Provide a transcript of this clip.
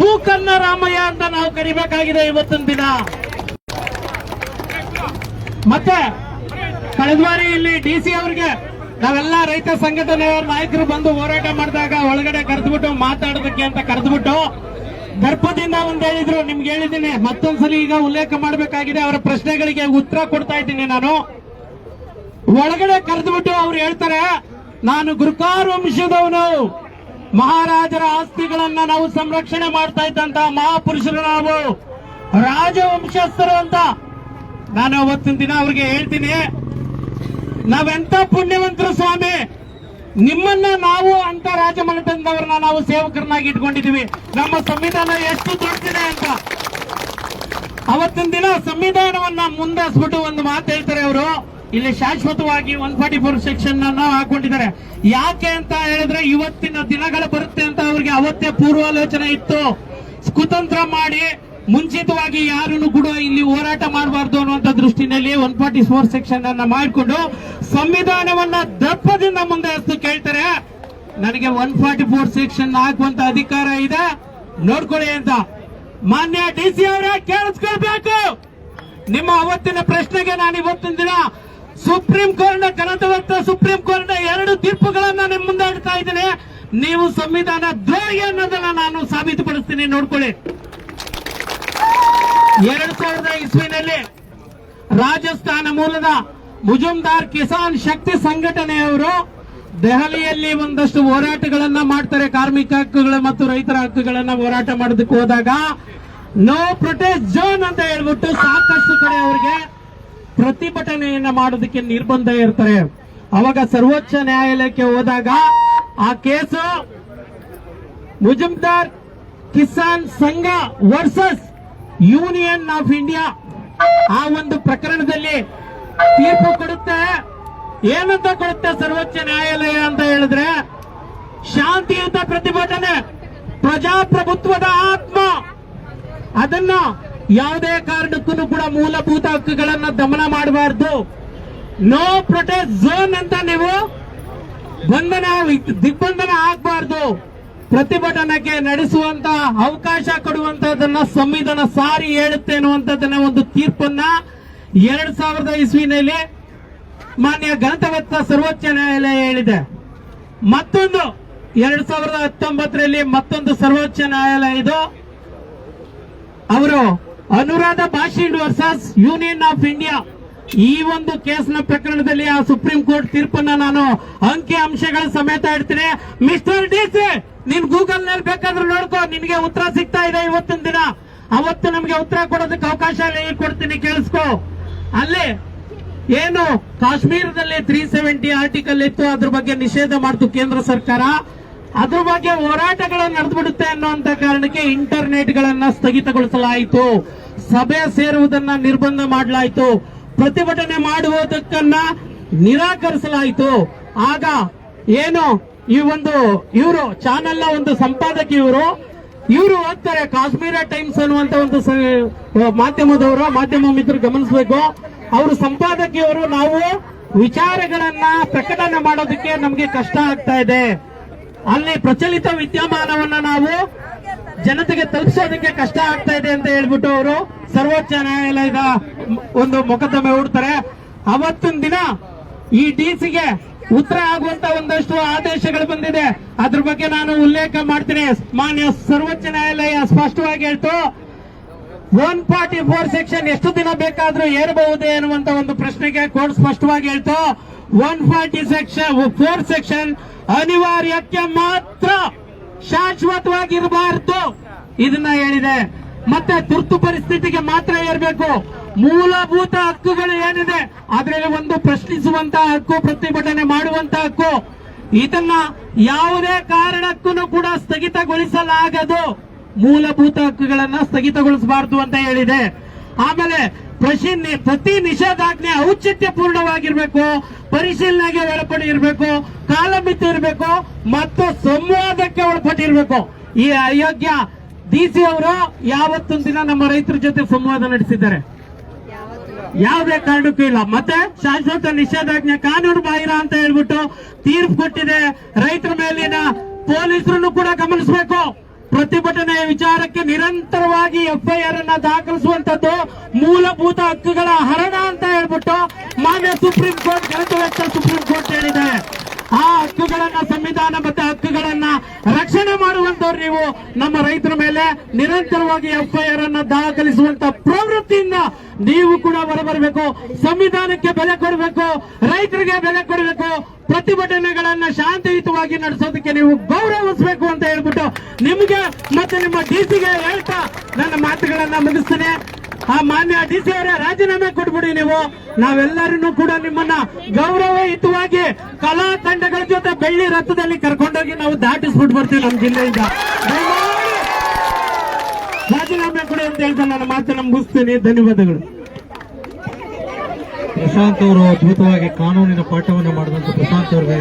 ಭೂಕನ್ನ ರಾಮಯ್ಯ ಅಂತ ನಾವು ಕರಿಬೇಕಾಗಿದೆ ಇವತ್ತಿನ ದಿನ. ಮತ್ತೆ ಕಳೆದ ಬಾರಿ ಇಲ್ಲಿ ಡಿ ಸಿ ಅವರಿಗೆ ನಾವೆಲ್ಲ ರೈತ ಸಂಘಟನೆಯವರ ನಾಯಕರು ಬಂದು ಹೋರಾಟ ಮಾಡಿದಾಗ ಒಳಗಡೆ ಕರೆದ್ಬಿಟ್ಟು ಮಾತಾಡೋದಕ್ಕೆ ಅಂತ ಕರೆದ್ಬಿಟ್ಟು ದರ್ಪದಿಂದ ಒಂದ್ ಹೇಳಿದ್ರು, ನಿಮ್ಗೆ ಹೇಳಿದ್ದೀನಿ. ಮತ್ತೊಂದ್ಸಲಿ ಈಗ ಉಲ್ಲೇಖ ಮಾಡಬೇಕಾಗಿದೆ, ಅವರ ಪ್ರಶ್ನೆಗಳಿಗೆ ಉತ್ತರ ಕೊಡ್ತಾ ಇದ್ದೀನಿ ನಾನು. ಒಳಗಡೆ ಕರೆದ್ಬಿಟ್ಟು ಅವ್ರು ಹೇಳ್ತಾರೆ, ನಾನು ಗುರುಕಾರ ವಂಶದವನು ಮಹಾರಾಜರ ಆಸ್ತಿಗಳನ್ನ ನಾವು ಸಂರಕ್ಷಣೆ ಮಾಡ್ತಾ ಇದ್ದಂತ ಮಹಾಪುರುಷರು ನಾವು. ರಾಜವಂಶಸ್ಥರು ಅಂತ ನಾನು ಅವತ್ತಿನ ದಿನ ಅವ್ರಿಗೆ ಹೇಳ್ತೀನಿ. ನಾವೆಂತ ಪುಣ್ಯವಂತರು ಸ್ವಾಮಿ. ನಿಮ್ಮನ್ನ ನಾವು ಅಂತ ರಾಜಮನೆತನದವ್ರನ್ನ ನಾವು ಸೇವಕರನ್ನಾಗಿ ಇಟ್ಕೊಂಡಿದೀವಿ ನಮ್ಮ ಸಂವಿಧಾನ ಎಷ್ಟು ದೊಡ್ಡದಿದೆ ಅಂತ. ಅವತ್ತಿನ ದಿನ ಸಂವಿಧಾನವನ್ನ ಮುಂದಾಸ್ಬಿಟ್ಟು ಒಂದು ಮಾತು ಹೇಳ್ತಾರೆ ಅವರು. ಇಲ್ಲಿ ಶಾಶ್ವತವಾಗಿ ಒನ್ ಫಾರ್ಟಿ ಫೋರ್ ಸೆಕ್ಷನ್ ಅನ್ನ ಹಾಕೊಂಡಿದ್ದಾರೆ. ಯಾಕೆ ಅಂತ ಹೇಳಿದ್ರೆ ಇವತ್ತಿನ ದಿನಗಳು ಬರುತ್ತೆ ಅಂತ ಅವ್ರಿಗೆ ಅವತ್ತೇ ಪೂರ್ವಾಲೋಚನೆ ಇತ್ತು. ಕುತಂತ್ರ ಮಾಡಿ ಮುಂಚಿತವಾಗಿ ಯಾರನ್ನು ಕೂಡ ಇಲ್ಲಿ ಹೋರಾಟ ಮಾಡಬಾರ್ದು ಅನ್ನುವಂತ ದೃಷ್ಟಿನಲ್ಲಿ ಒನ್ ಫಾರ್ಟಿ ಫೋರ್ ಸೆಕ್ಷನ್ ಅನ್ನ ಮಾಡಿಕೊಂಡು ಸಂವಿಧಾನವನ್ನ ದಪ್ಪದಿಂದ ಮುಂದೆ ಕೇಳ್ತಾರೆ. ನನಗೆ ಒನ್ ಫಾರ್ಟಿ ಫೋರ್ ಸೆಕ್ಷನ್ ಹಾಕುವಂತ ಅಧಿಕಾರ ಇದೆ. ನೋಡ್ಕೊಳ್ಳಿ ಅಂತ. ಮಾನ್ಯ ಡಿ ಸಿ ಅವರೇ ಕೇಳಿಸ್ಕೊಳ್ಬೇಕು. ನಿಮ್ಮ ಅವತ್ತಿನ ಪ್ರಶ್ನೆಗೆ ನಾನು ಇವತ್ತಿನ ದಿನ ಸುಪ್ರೀಂ ಕೋರ್ಟ್ ಕನತವತ್ತ ಸುಪ್ರೀಂ ಕೋರ್ಟ್ ಎರಡು ತೀರ್ಪುಗಳನ್ನ ನಿಮ್ಮ ಮುಂದೆ ಇಡ್ತಾ ಇದ್ದೇನೆ. ನೀವು ಸಂವಿಧಾನ ದ್ರೋಹಿ ಅನ್ನೋದನ್ನ ನಾನು ಸಾಬೀತುಪಡಿಸ್ತೀನಿ, ನೋಡ್ಕೊಳ್ಳಿ. ಎರಡು ಸಾವಿರದ ಇಸ್ವಿನಲ್ಲಿ ರಾಜಸ್ಥಾನ ಮೂಲದ ಮುಜುಮ್ದಾರ್ ಕಿಸಾನ್ ಶಕ್ತಿ ಸಂಘಟನೆಯವರು ದೆಹಲಿಯಲ್ಲಿ ಒಂದಷ್ಟು ಹೋರಾಟಗಳನ್ನ ಮಾಡ್ತಾರೆ. ಕಾರ್ಮಿಕ ಹಕ್ಕುಗಳು ಮತ್ತು ರೈತರ ಹಕ್ಕುಗಳನ್ನ ಹೋರಾಟ ಮಾಡೋದಕ್ಕೆ ಹೋದಾಗ ನೋ ಪ್ರೊಟೆಸ್ಟ್ ಝೋನ್ ಅಂತ ಹೇಳ್ಬಿಟ್ಟು ಸಾಕಷ್ಟು ಕಡೆ ಅವರಿಗೆ ಪ್ರತಿಭಟನೆಯನ್ನ ಮಾಡೋದಕ್ಕೆ ನಿರ್ಬಂಧ ಇರ್ತಾರೆ. ಅವಾಗ ಸರ್ವೋಚ್ಚ ನ್ಯಾಯಾಲಯಕ್ಕೆ ಹೋದಾಗ ಆ ಕೇಸು ಮುಜುಮ್ದಾರ್ ಕಿಸಾನ್ ಸಂಘ ವರ್ಸಸ್ ಯೂನಿಯನ್ ಆಫ್ ಇಂಡಿಯಾ ಆ ಒಂದು ಪ್ರಕರಣದಲ್ಲಿ ತೀರ್ಪು ಕೊಡುತ್ತೆ. ಏನಂತ ಕೊಡುತ್ತೆ ಸರ್ವೋಚ್ಚ ನ್ಯಾಯಾಲಯ ಅಂತ ಹೇಳಿದ್ರೆ ಶಾಂತಿಯುತ ಪ್ರತಿಭಟನೆ, ಪ್ರಜಾಪ್ರಭುತ್ವದ ಆತ್ಮ. ಅದನ್ನ ಯಾವುದೇ ಕಾರಣಕ್ಕೂ ಕೂಡ ಮೂಲಭೂತ ಹಕ್ಕುಗಳನ್ನ ದಮನ ಮಾಡಬಾರ್ದು. ನೋ ಪ್ರೊಟೆಸ್ಟ್ ಝೋನ್ ಅಂತ ನೀವು ಬಂಧನ ದಿಗ್ಬಂಧನ ಆಗಬಾರ್ದು. ಪ್ರತಿಭಟನೆಗೆ ನಡೆಸುವಂತ ಅವಕಾಶ ಕೊಡುವಂತದನ್ನ ಸಂವಿಧಾನ ಸಾರಿ ಹೇಳುತ್ತೆ ಅನ್ನುವಂಥದ್ದನ್ನ ಒಂದು ತೀರ್ಪನ್ನ ಎರಡ್ ಸಾವಿರದ ಇಸ್ವಿನಲ್ಲಿ ಮಾನ್ಯ ಗಣತವತ್ತ ಸರ್ವೋಚ್ಚ ನ್ಯಾಯಾಲಯ ಹೇಳಿದೆ. ಮತ್ತೊಂದು, ಎರಡ್ ಸಾವಿರದ ಹತ್ತೊಂಬತ್ತರಲ್ಲಿ ಮತ್ತೊಂದು ಸರ್ವೋಚ್ಚ ನ್ಯಾಯಾಲಯ ಇದು. ಅವರು Anuradha Bhasin versus union of India ಈ ಒಂದು ಕೇಸ್ನ ಪ್ರಕರಣದಲ್ಲಿ ಆ ಸುಪ್ರೀಂ ಕೋರ್ಟ್ ತೀರ್ಪನ್ನ ನಾನು ಅಂಕಿ ಅಂಶಗಳ ಸಮೇತ ಇಡ್ತೀನಿ ಮಿಸ್ಟರ್ ಡಿ ಸಿ ನೀನ್ ಗೂಗಲ್ನಲ್ಲಿ ಬೇಕಾದ್ರೆ ನೋಡ್ಕೋ. ನಿನ್ಗೆ ಉತ್ತರ ಸಿಗ್ತಾ ಇದೆ ಇವತ್ತಿನ ದಿನ. ಅವತ್ತು ನಮ್ಗೆ ಉತ್ತರ ಕೊಡೋದಕ್ಕೆ ಅವಕಾಶ ಕೊಡ್ತೀನಿ, ಕೇಳಿಸ್ಕೋ. ಅಲ್ಲಿ ಏನು, ಕಾಶ್ಮೀರದಲ್ಲಿ ತ್ರೀ ಸೆವೆಂಟಿ ಆರ್ಟಿಕಲ್ ಇತ್ತು. ಅದ್ರ ಬಗ್ಗೆ ನಿಷೇಧ ಮಾಡ್ತು ಕೇಂದ್ರ ಸರ್ಕಾರ. ಅದ್ರ ಬಗ್ಗೆ ಹೋರಾಟಗಳನ್ನು ನಡೆದ್ಬಿಡುತ್ತೆ ಅನ್ನುವಂತ ಕಾರಣಕ್ಕೆ ಇಂಟರ್ನೆಟ್ ಗಳನ್ನ ಸ್ಥಗಿತಗೊಳಿಸಲಾಯಿತು. ಸಭೆ ಸೇರುವುದನ್ನ ನಿರ್ಬಂಧ ಮಾಡಲಾಯಿತು. ಪ್ರತಿಭಟನೆ ಮಾಡುವುದಕ್ಕನ್ನ ನಿರಾಕರಿಸಲಾಯಿತು. ಆಗ ಏನು ಈ ಒಂದು ಇವರು ಚಾನೆಲ್ ಒಂದು ಸಂಪಾದಕ ಇವರು ಇವರು ಓದ್ತಾರೆ ಕಾಶ್ಮೀರ ಟೈಮ್ಸ್ ಅನ್ನುವಂತ ಒಂದು ಮಾಧ್ಯಮದವರು, ಮಾಧ್ಯಮ ಮಿತ್ರರು ಗಮನಿಸಬೇಕು. ಅವರು ಸಂಪಾದಕಿಯವರು ನಾವು ವಿಚಾರಗಳನ್ನ ಪ್ರಕಟಣೆ ಮಾಡೋದಕ್ಕೆ ನಮಗೆ ಕಷ್ಟ ಆಗ್ತಾ ಇದೆ. ಅಲ್ಲಿ ಪ್ರಚಲಿತ ವಿದ್ಯಮಾನವನ್ನ ನಾವು ಜನತೆಗೆ ತಲುಪಿಸೋದಕ್ಕೆ ಕಷ್ಟ ಆಗ್ತಾ ಇದೆ ಅಂತ ಹೇಳ್ಬಿಟ್ಟು ಅವರು ಸರ್ವೋಚ್ಚ ನ್ಯಾಯಾಲಯದ ಒಂದು ಮೊಕದ್ದಮೆ ಹೂಡ್ತಾರೆ. ಅವತ್ತಿನ ದಿನ ಈ ಡಿಸಿಗೆ ಉತ್ತರ ಆಗುವಂತ ಒಂದಷ್ಟು ಆದೇಶಗಳು ಬಂದಿದೆ. ಅದ್ರ ಬಗ್ಗೆ ನಾನು ಉಲ್ಲೇಖ ಮಾಡ್ತೀನಿ. ಮಾನ್ಯ ಸರ್ವೋಚ್ಚ ನ್ಯಾಯಾಲಯ ಸ್ಪಷ್ಟವಾಗಿ ಹೇಳ್ತು, ಒನ್ ಫಾರ್ಟಿ ಫೋರ್ ಸೆಕ್ಷನ್ ಎಷ್ಟು ದಿನ ಬೇಕಾದ್ರೂ ಏರಬಹುದೇ ಅನ್ನುವಂತ ಒಂದು ಪ್ರಶ್ನೆಗೆ ಕೋರ್ಟ್ ಸ್ಪಷ್ಟವಾಗಿ ಹೇಳ್ತು. One forty section four section ಅನಿವಾರ್ಯಕ್ಕೆ ಮಾತ್ರ ಶಾಶ್ವತವಾಗಿರಬಾರದು. ಇದನ್ನ ಹೇಳಿದೆ. ಮತ್ತೆ ತುರ್ತು ಪರಿಸ್ಥಿತಿಗೆ ಮಾತ್ರ ಇರಬೇಕು ಮೂಲಭೂತ ಹಕ್ಕುಗಳು ಏನಿದೆ, ಅದರಲ್ಲಿ ಒಂದು ಪ್ರಶ್ನಿಸುವಂತ ಹಕ್ಕು, ಪ್ರತಿಭಟನೆ ಮಾಡುವಂತ ಹಕ್ಕು. ಇದನ್ನ ಯಾವುದೇ ಕಾರಣಕ್ಕೂ ಕೂಡ ಸ್ಥಗಿತಗೊಳಿಸಲಾಗದು. ಮೂಲಭೂತ ಹಕ್ಕುಗಳನ್ನ ಸ್ಥಗಿತಗೊಳಿಸಬಾರದು ಅಂತ ಹೇಳಿದೆ. ಆಮೇಲೆ ಪ್ರಶಿ ಪ್ರತಿ ನಿಷೇಧಾಜ್ಞೆ ಔಚಿತ್ಯಪೂರ್ಣವಾಗಿರ್ಬೇಕು, ಪರಿಶೀಲನೆಗೆ ಒಳಪಟ್ಟಿರ್ಬೇಕು ಕಾಲಮಿತಿ ಇರಬೇಕು, ಮತ್ತು ಸಂವಾದಕ್ಕೆ ಒಳಪಟ್ಟಿರ್ಬೇಕು ಈ ಅಯೋಗ್ಯ ಡಿಸಿ ಅವರು ಯಾವತ್ತೊಂದು ದಿನ ನಮ್ಮ ರೈತರ ಜೊತೆ ಸಂವಾದ ನಡೆಸಿದ್ದಾರೆ? ಯಾವುದೇ ಕಾರಣಕ್ಕೂ ಇಲ್ಲ. ಮತ್ತೆ ಶಾಶ್ವತ ನಿಷೇಧಾಜ್ಞೆ ಕಾನೂನು ಬಾಹಿರ ಅಂತ ಹೇಳ್ಬಿಟ್ಟು ತೀರ್ಪು ಕೊಟ್ಟಿದೆ ರೈತರ ಮೇಲಿನ ಪೊಲೀಸರನ್ನು ಕೂಡ ಗಮನಿಸಬೇಕು. ಪ್ರತಿಭಟನೆಯ ವಿಚಾರಕ್ಕೆ ನಿರಂತರವಾಗಿ ಎಫ್ಐಆರ್ ಅನ್ನ ದಾಖಲಿಸುವಂತದ್ದು ಮೂಲಭೂತ ಹಕ್ಕುಗಳ ಹರಣ ಅಂತ ಹೇಳ್ಬಿಟ್ಟು ಮಾನ್ಯ ಸುಪ್ರೀಂ ಕೋರ್ಟ್ ಗಣಿತ ಸುಪ್ರೀಂ ಕೋರ್ಟ್ ಹೇಳಿದೆ. ಆ ಹಕ್ಕುಗಳನ್ನ ಸಂವಿಧಾನಬದ್ಧ ಹಕ್ಕುಗಳನ್ನ ರಕ್ಷಣೆ ಮಾಡುವಂತವ್ರು ನೀವು ನಮ್ಮ ರೈತರ ಮೇಲೆ ನಿರಂತರವಾಗಿ ಎಫ್ಐಆರ್ ಅನ್ನ ದಾಖಲಿಸುವಂತ ಪ್ರವೃತ್ತಿಯಿಂದ ನೀವು ಕೂಡ ಹೊರಬರಬೇಕು ಸಂವಿಧಾನಕ್ಕೆ ಬೆಲೆ ಕೊಡಬೇಕು. ರೈತರಿಗೆ ಬೆಲೆ ಕೊಡಬೇಕು. ಪ್ರತಿಭಟನೆಗಳನ್ನ ಶಾಂತಿಯುತವಾಗಿ ನಡೆಸೋದಕ್ಕೆ ನೀವು ಗೌರವಿಸಬೇಕು ಅಂತ ಹೇಳ್ಬಿಟ್ಟು ನಿಮ್ಗೆ ಮತ್ತೆ ನಿಮ್ಮ ಡಿಸಿಗೆ ಹೇಳ್ತಾ ನನ್ನ ಮಾತುಗಳನ್ನ ಮುಗಿಸ್ತೇನೆ. ಆ ಮಾನ್ಯ ಡಿ ಸಿ ಅವರೇ ರಾಜೀನಾಮೆ ಕೊಟ್ಬಿಡಿ ನೀವು. ನಾವೆಲ್ಲರನ್ನೂ ಕೂಡ ನಿಮ್ಮನ್ನ ಗೌರವಯುತವಾಗಿ ಕಲಾ ತಂಡಗಳ ಜೊತೆ ಬೆಳ್ಳಿ ರಥದಲ್ಲಿ ಕರ್ಕೊಂಡೋಗಿ ನಾವು ದಾಟಿಸ್ಬಿಟ್ಟು ಬರ್ತೀವಿ ನಮ್ಮ ಜಿಲ್ಲೆಯಿಂದ. ರಾಜೀನಾಮೆ ಕೊಡಿ ಅಂತ ಹೇಳ್ತಾ ನಾನು ಮಾತನ್ನ ಮುಗಿಸ್ತೀನಿ ಧನ್ಯವಾದಗಳು. ಪ್ರಶಾಂತ್ ಅವರು ಅದ್ಭುತವಾಗಿ ಕಾನೂನಿನ ಪಾಠವನ್ನು ಮಾಡಿದಂತ ಪ್ರಶಾಂತ್ ಅವರಿಗೆ